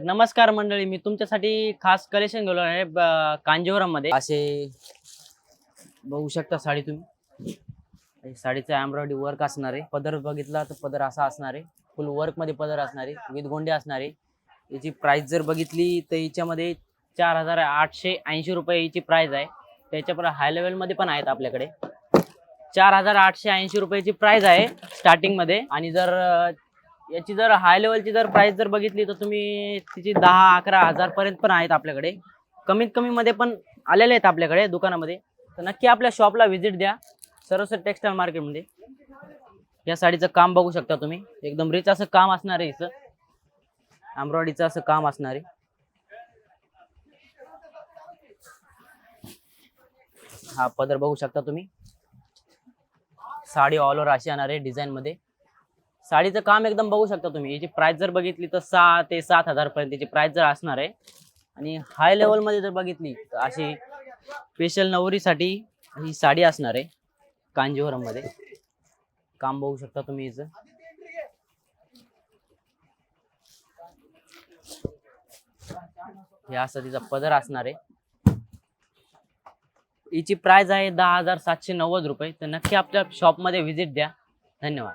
तर नमस्कार मंडळी मी तुमच्यासाठी खास कलेक्शन गेलो आहे कांजीवरममध्ये असे बघू शकता साडी तुम्ही. साडीचं एम्ब्रॉयडरी वर्क असणार आहे. पदर बघितला तर पदर असा असणार आहे. फुल वर्कमध्ये पदर असणार आहे. विथ गोंडे असणार आहे. याची प्राइस जर बघितली तर याच्यामध्ये चार हजार आठशे ऐंशी रुपये याची प्राइस आहे. त्याच्यापर हाय लेवलमध्ये पण आहेत आपल्याकडे. चार हजार आठशे ऐंशी रुपयाची प्राइस आहे स्टार्टिंगमध्ये. आणि जर याची जर हाय लेवलची जर प्राइस जर बघितली तर तुम्ही तिची दहा अकरा हजार पर्यंत पण आहेत आपल्याकडे. कमीत कमी मध्ये पण आलेले आहेत आपल्याकडे दुकानामध्ये. तर नक्की आपल्या शॉपला व्हिजिट द्या. सरस्वती टेक्सटाईल मार्केटमध्ये या साडीचं काम बघू शकता तुम्ही. एकदम रिच असं काम असणार आहे हिचं. एम्ब्रॉयडरीचं असं काम असणार आहे. हा पदर बघू शकता तुम्ही. साडी ऑल ओव्हर अशी येणार आहे डिझाईनमध्ये साडीचं काम एकदम बघू शकता तुम्ही. याची प्राइस जर बघितली तर सहा ते सात हजारपर्यंत याची प्राइस जर असणार आहे आणि हाय लेवलमध्ये जर बघितली तर अशी स्पेशल नवरीसाठी ही साडी असणार आहे कांजीवरममध्ये काम बघू शकता तुम्ही याचं. हे असं तिचा पदर असणार आहे. हिची प्राइस आहे दहा हजार सातशे नव्वद रुपये. तर नक्की आपल्या शॉपमध्ये व्हिजिट द्या. धन्यवाद.